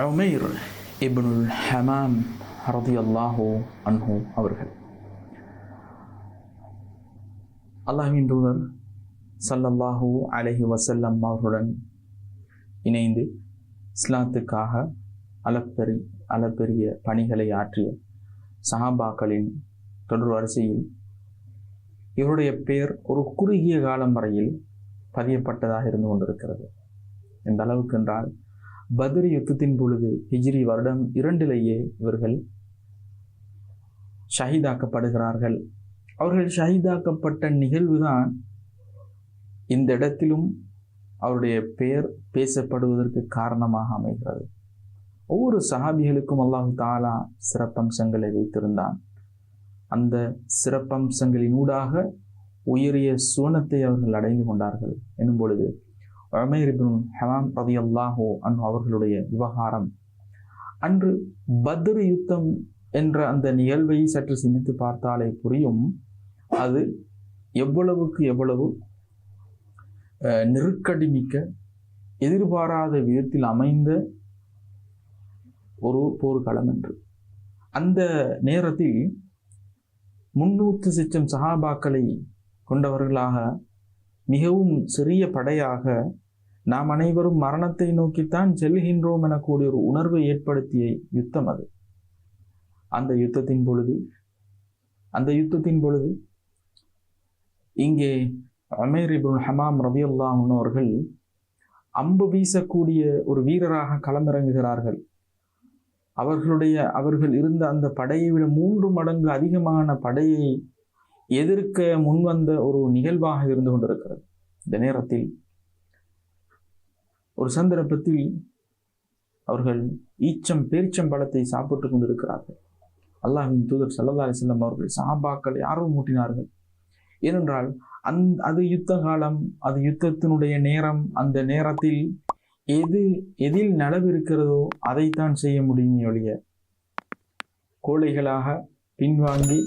உமைர் இப்னுல் ஹமாம் ஹரதி அல்லாஹோ அன்ஹோ அவர்கள். அல்லாஹின் தூதர் ஸல்லல்லாஹு அலஹி வசல்லம் அவர்களுடன் இணைந்து இஸ்லாத்துக்காக அளப்பெரி அளப்பெரிய பணிகளை ஆற்றிய சஹாபாக்களின் தொடர் வரிசையில் இவருடைய பெயர் ஒரு குறுகிய காலம் வரையில் பதியப்பட்டதாக இருந்து கொண்டிருக்கிறது. எந்த அளவுக்கு என்றால் பத்ரி யுத்தத்தின் பொழுது ஹிஜ்ரி வருடம் இரண்டிலேயே இவர்கள் ஷஹீதாக்கப்படுகிறார்கள். அவர்கள் ஷஹீதாக்கப்பட்ட நிகழ்வுதான் இந்த இடத்திலும் அவருடைய பெயர் பேசப்படுவதற்கு காரணமாக அமைகிறது. ஒவ்வொரு சஹாபிகளுக்கும் அல்லாஹு தாலா சிறப்பம்சங்களை வைத்திருந்தான். அந்த சிறப்பம்சங்களின் ஊடாக உயரிய சுவனத்தை அவர்கள் அடைந்து கொண்டார்கள். எனும் பொழுது உமேர் இப்னு ரதி அல்லாஹோ அன் அவர்களுடைய விவகாரம். அன்று பத்ர் யுத்தம் என்ற அந்த நிகழ்வை சற்று சிந்தித்து பார்த்தாலே புரியும். அது எவ்வளவுக்கு எவ்வளவு நெருக்கடிமிக்க நெருக்கடி மிக்க எதிர்பாராத விதத்தில் அமைந்த ஒரு போர்க்களம் என்று அந்த நேரத்தில் முன்னூற்று சிச்சம் சஹாபாக்களை கொண்டவர்களாக மிகவும் சிறிய படையாக நாம் அனைவரும் மரணத்தை நோக்கித்தான் செல்கின்றோம் எனக்கூடிய ஒரு உணர்வை ஏற்படுத்திய யுத்தம் அது. அந்த யுத்தத்தின் பொழுது அந்த யுத்தத்தின் பொழுது இங்கே அமேர் இபுல் ஹமாம் ரபியுல்லாஹ் முன்னோர்கள் அம்பு வீசக்கூடிய ஒரு வீரராக களமிறங்குகிறார்கள். அவர்களுடைய அவர்கள் இருந்த அந்த படையை விட மூன்று மடங்கு அதிகமான படையை எதிர்க்க முன்வந்த ஒரு நிகழ்வாக இருந்து கொண்டிருக்கிறது. இந்த நேரத்தில் ஒரு சந்தர்ப்பத்தில் அவர்கள் ஈச்சம் பேரிச்சம் பழத்தை சாப்பிட்டு கொண்டிருக்கிறார்கள். அல்லாஹின் தூதர் சல்லல்லா அலிஸ்லாம் அவர்கள் சாபாக்களை ஆர்வம் மூட்டினார்கள் ஏனென்றால் அந் அது யுத்த காலம் அது யுத்தத்தினுடைய நேரம் அந்த நேரத்தில் எது எதில் நலவு இருக்கிறதோ அதைத்தான் செய்ய முடியும் ஒழிய கோழைகளாக பின்வாங்கி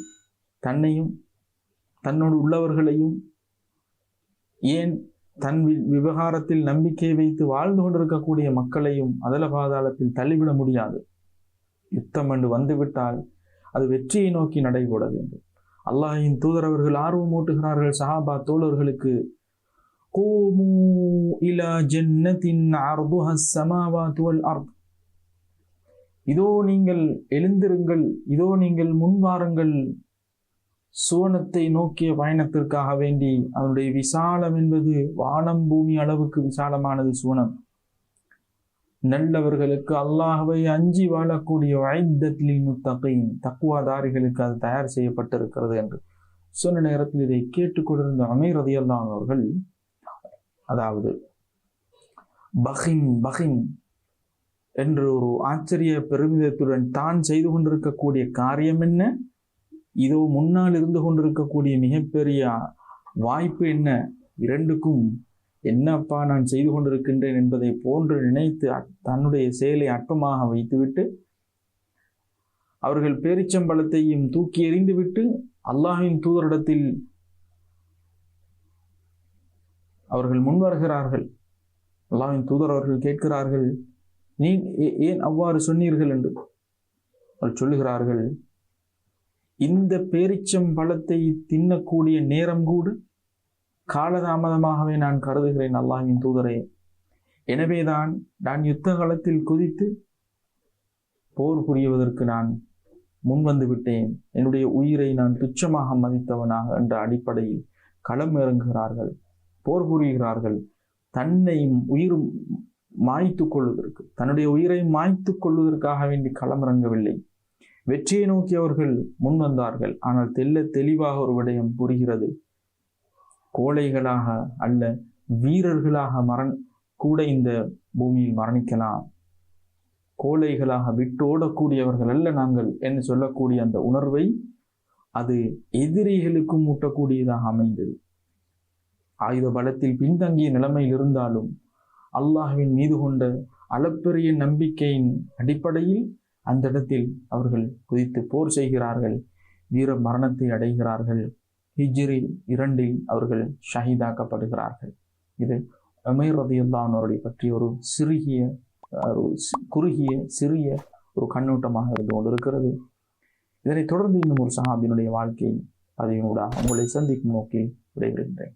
தன்னையும் தன்னோடு உள்ளவர்களையும் ஏன் தன் வி- விவகாரத்தில் நம்பிக்கை வைத்து வாழ்ந்து கொண்டிருக்கக்கூடிய மக்களையும் அதல பாதாளத்தில் தள்ளிவிட முடியாது. யுத்தம் என்று வந்துவிட்டால் அது வெற்றியை நோக்கி நடைபோட வேண்டும். அல்லாஹின் தூதரவர்கள் ஆர்வம் ஊட்டுகிறார்கள் சஹாபா தோழர்களுக்கு கூமு இலா ஜன்னத்தின் வல் அர்த். இதோ நீங்கள் எழுந்திருங்கள் இதோ நீங்கள் முன்வாருங்கள் சுவனத்தை நோக்கிய பயணத்திற்காக வேண்டி அதனுடைய விசாலம் என்பது வானம் பூமி அளவுக்கு விசாலமானது சுவனம். நல்லவர்களுக்கு அல்லாஹவை அஞ்சி வாழக்கூடிய ஐத்தத்தில் முத்தகையும் தக்குவாதாரிகளுக்கு அது தயார் செய்யப்பட்டிருக்கிறது என்று. சொன்ன நேரத்தில் இதை கேட்டுக்கொண்டிருந்த அமீர் ரதியல்லான் அவர்கள் அதாவது பஹின் பஹின் என்று ஒரு ஆச்சரிய பெருமிதத்துடன் தான் செய்து கொண்டிருக்கக்கூடிய காரியம் என்ன? இதோ முன்னால் இருந்து கொண்டிருக்கக்கூடிய மிகப்பெரிய வாய்ப்பு என்ன? இரண்டுக்கும் என்னப்பா நான் செய்து கொண்டிருக்கின்றேன் என்பதை போன்று நினைத்து தன்னுடைய செயலை அற்பமாக வைத்துவிட்டு அவர்கள் பேரிச்சம்பழத்தையும் தூக்கி எறிந்துவிட்டு அல்லாஹின் தூதரிடத்தில் அவர்கள் முன் வருகிறார்கள். அல்லாஹ்வின் தூதர் அவர்கள் கேட்கிறார்கள் நீ ஏ- ஏன் அவ்வாறு சொன்னீர்கள்? என்று. அவர் சொல்லுகிறார்கள் இந்த பேரிச்சம் பழத்தை தின்னக்கூடிய நேரம் கூட. காலதாமதமாகவே நான் கருதுகிறேன் அல்லாஹின் தூதரே. எனவேதான் நான் யுத்த காலத்தில் குதித்து போர் புரிவதற்கு நான் முன்வந்து விட்டேன். என்னுடைய உயிரை நான் துச்சமாக மதித்தவனாக என்ற அடிப்படையில் களம் இறங்குகிறார்கள் போர் புரிகிறார்கள். தன்னை உயிரும் மாய்த்து கொள்வதற்கு தன்னுடைய உயிரை மாய்த்து கொள்வதற்காக வேண்டி களமிறங்கவில்லை வெற்றியை நோக்கி அவர்கள் முன் வந்தார்கள். ஆனால் தெல்ல தெளிவாக ஒரு விடயம் புரிகிறது. கோழைகளாக அல்ல வீரர்களாக மரண் கூட இந்த பூமியில் மரணிக்கலாம். கோழைகளாக விட்டோடக்கூடியவர்கள் அல்ல நாங்கள் என்று சொல்லக்கூடிய அந்த உணர்வை அது எதிரிகளுக்கும் ஊட்டக்கூடியதாக அமைந்தது. ஆயுத பலத்தில் பின்தங்கிய நிலைமையில் இருந்தாலும் அல்லாஹுவின் மீது கொண்ட அளப்பெரிய நம்பிக்கையின் அடிப்படையில் அந்த இடத்தில் அவர்கள் குதித்து போர் செய்கிறார்கள். வீர மரணத்தை அடைகிறார்கள். ஹிஜ்ரி இரண்டில் அவர்கள் ஷஹீதாக்கப்படுகிறார்கள். இது அமீர் ரதியுல்லானோருடைய பற்றி ஒரு சிறுகிய ஒரு குறுகிய சிறிய ஒரு கண்ணோட்டமாக இருந்து கொண்டிருக்கிறது. இதனைத் தொடர்ந்து இன்னும் ஒரு சஹாபினுடைய வாழ்க்கை பதிவினூடாக உங்களை சந்திக்கும் நோக்கில் விடைபெறுகின்றேன்